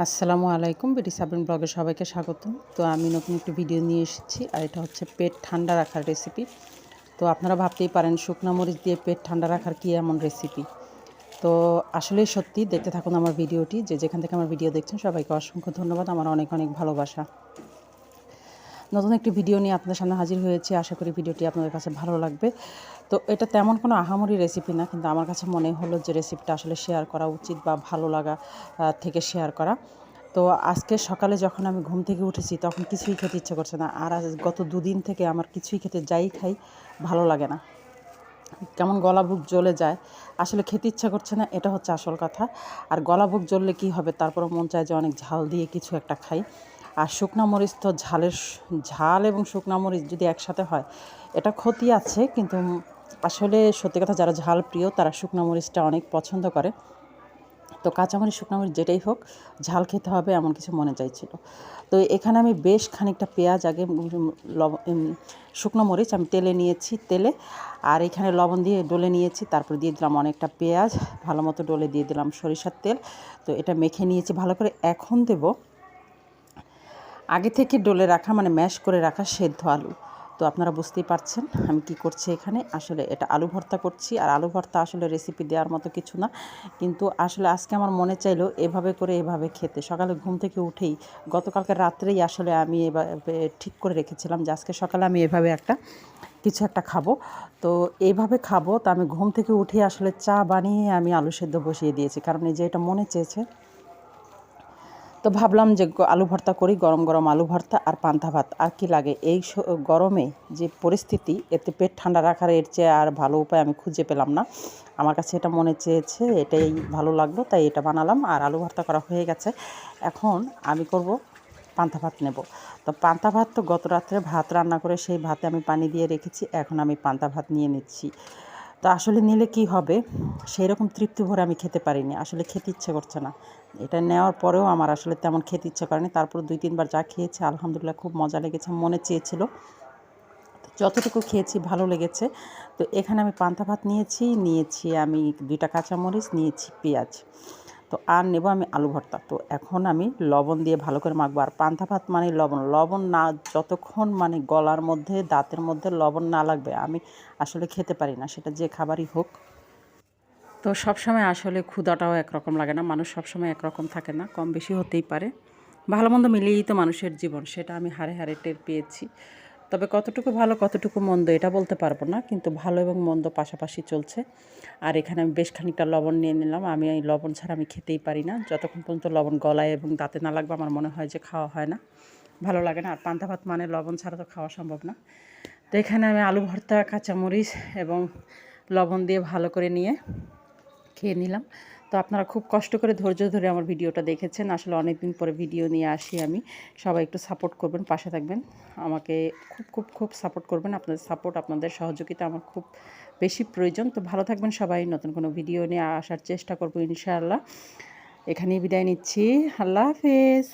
আসসালামু আলাইকুম বিটি সাবরিন ব্লগে সবাইকে স্বাগত তো আমি নতুন একটি ভিডিও নিয়ে এসেছি আর এটা হচ্ছে পেট ঠান্ডা রাখার রেসিপি তো আপনারা ভাবতেই পারেন শুকনা মরিচ দিয়ে পেট ঠান্ডা রাখার কী এমন রেসিপি তো আসলেই সত্যি, দেখতে থাকুন আমার ভিডিওটি। যে যেখান থেকে আমার ভিডিও দেখছেন, সবাইকে অসংখ্য ধন্যবাদ। আমার অনেক অনেক ভালোবাসা। নতুন একটি ভিডিও নিয়ে আপনাদের সামনে হাজির হয়েছে। আশা করি ভিডিওটি আপনাদের কাছে ভালো লাগবে। তো এটা তেমন কোনো আহামরি রেসিপি না, কিন্তু আমার কাছে মনে হলো যে রেসিপিটা আসলে শেয়ার করা উচিত বা ভালো লাগা থেকে শেয়ার করা। তো আজকে সকালে যখন আমি ঘুম থেকে উঠেছি, তখন কিছুই খেতে ইচ্ছে করছে না। আর গত দুদিন থেকে আমার কিছুই খেতে যাই খাই ভালো লাগে না। কেমন গলা বুক জ্বলে যায়, আসলে খেতে ইচ্ছা করছে না, এটা হচ্ছে আসল কথা। আর গলা বুক জ্বললে কী হবে? তারপরে মন চায় যে অনেক ঝাল দিয়ে কিছু একটা খাই। আর শুকনা মরিচ তো ঝালের ঝাল এবং শুকনা মরিচ যদি একসাথে হয়, এটা ক্ষতি আছে, কিন্তু আসলে সত্যি কথা যারা ঝাল প্রিয়, তারা শুকনা মরিচটা অনেক পছন্দ করে। তো কাঁচামরিচ শুকনামরিচ যেটাই হোক, ঝাল খেতে হবে এমন কিছু মনে চাইছিল। তো এখানে আমি বেশ খানিকটা পেঁয়াজ, আগে শুকনো মরিচ আমি তেলে নিয়েছি, তেলে। আর এখানে লবণ দিয়ে ডলে নিয়েছি, তারপর দিয়ে দিলাম অনেকটা পেঁয়াজ, ভালো মতো ডলে দিয়ে দিলাম সরিষার তেল। তো এটা মেখে নিয়েছি, ভালো করে এখন দেবো। আগে থেকে ডলে রাখা মানে ম্যাশ করে রাখা সেদ্ধ আলু। তো আপনারা বুঝতেই পারছেন আমি কি করছি এখানে। আসলে এটা আলু ভর্তা করছি, আর আলু ভর্তা আসলে রেসিপি দেওয়ার মতো কিছু না। কিন্তু আসলে আজকে আমার মনে চাইলো এভাবে করে এভাবে খেতে। সকালে ঘুম থেকে উঠেই গতকালকে রাত্রেই আসলে আমি এভাবে ঠিক করে রেখেছিলাম যে আজকে সকালে আমি এভাবে একটা, কিছু একটা খাব। তো এইভাবে খাব, তো আমি ঘুম থেকে উঠে আসলে চা বানিয়ে আমি আলু সেদ্ধ বসিয়ে দিয়েছি। কারণ এই যে এটা মনে চেয়েছে তো ভাবলাম যে আলু ভর্তা করি, গরম গরম আলু ভর্তা আর পান্তা ভাত। আর কি লাগে? এই গরমে যে পরিস্থিতি, এতে পেট ঠান্ডা রাখার এর চেয়ে আর ভালো উপায় আমি খুঁজে পেলাম না। আমার কাছে এটা মনে চেয়েছে, এটাই ভালো লাগল, তাই এটা বানালাম আর আলু ভর্তা করা হয়ে গেছে। এখন আমি করব পান্তা ভাত নেব। তো পান্তা ভাত তো গত রাত্রে ভাত রান্না করে সেই ভাতে আমি পানি দিয়ে রেখেছি, এখন আমি পান্তা ভাত নিয়ে নিচ্ছি। তো আসলে নিলে কি হবে? সেই রকম তৃপ্তি ভরে আমি খেতে পারিনি, আসলে খেতে ইচ্ছে করছে না। এটা নেওয়ার পরেও আমার আসলে তেমন খেতে ইচ্ছে করেনি। তারপর দুই, তিনবার যা খেয়েছি, আলহামদুলিল্লাহ খুব মজা লেগেছে, মনে চেয়েছিল। যতটুকু খেয়েছি ভালো লেগেছে। তো এখানে আমি পান্তা ভাত নিয়েছি নিয়েছি আমি দুইটা কাঁচামরিচ, নিয়েছি পেঁয়াজ। তো আর নেব আমি আলু ভর্তা। তো এখন আমি লবণ দিয়ে ভালো করে মাখবো। আর পান্তা ভাত মানে লবণ। লবণ না, যতক্ষণ মানে গলার মধ্যে, দাঁতের মধ্যে লবণ না লাগবে, আমি আসলে খেতে পারি না। সেটা যে খাবারই হোক। তো সবসময় আসলে ক্ষুধাটাও একরকম লাগে না। মানুষ সবসময় একরকম থাকে না, কম বেশি হতেই পারে। ভালো মন্দ মিলিয়েই তো মানুষের জীবন, সেটা আমি হারে হারে টের পেয়েছি। তবে কতটুকু ভালো, কতটুকু মন্দ এটা বলতে পারব না, কিন্তু ভালো এবং মন্দ পাশাপাশি চলছে। আর এখানে আমি বেশ খানিকটা লবণ নিয়ে নিলাম। আমি এই লবণ ছাড়া আমি খেতেই পারি না। যতক্ষণ পর্যন্ত লবণ গলায় এবং দাঁতে না লাগবে, আমার মনে হয় যে খাওয়া হয় না। ভালো লাগে না। আর পান্তা ভাত মানে লবণ ছাড়া তো খাওয়া সম্ভব না। তো এখানে আমি আলু ভর্তা, কাঁচামরিচ এবং লবণ দিয়ে ভালো করে নিয়ে খেয়ে নিলাম। তো আপনারা খুব কষ্ট করে ধৈর্য ধরে আমার ভিডিওটা দেখেছেন। আসলে অনেক দিন পরে ভিডিও নিয়ে আসি আমি। সবাই একটু সাপোর্ট করবেন, পাশে থাকবেন। আমাকে খুব খুব খুব সাপোর্ট করবেন। আপনাদের সাপোর্ট আপনাদের সহযোগিতা আমার খুব বেশি প্রয়োজন। তো ভালো থাকবেন সবাই। নতুন কোনো ভিডিও নিয়ে আসার চেষ্টা করব ইনশাআল্লাহ। এখানেই বিদায় নিচ্ছি। আল্লাহ হাফেজ।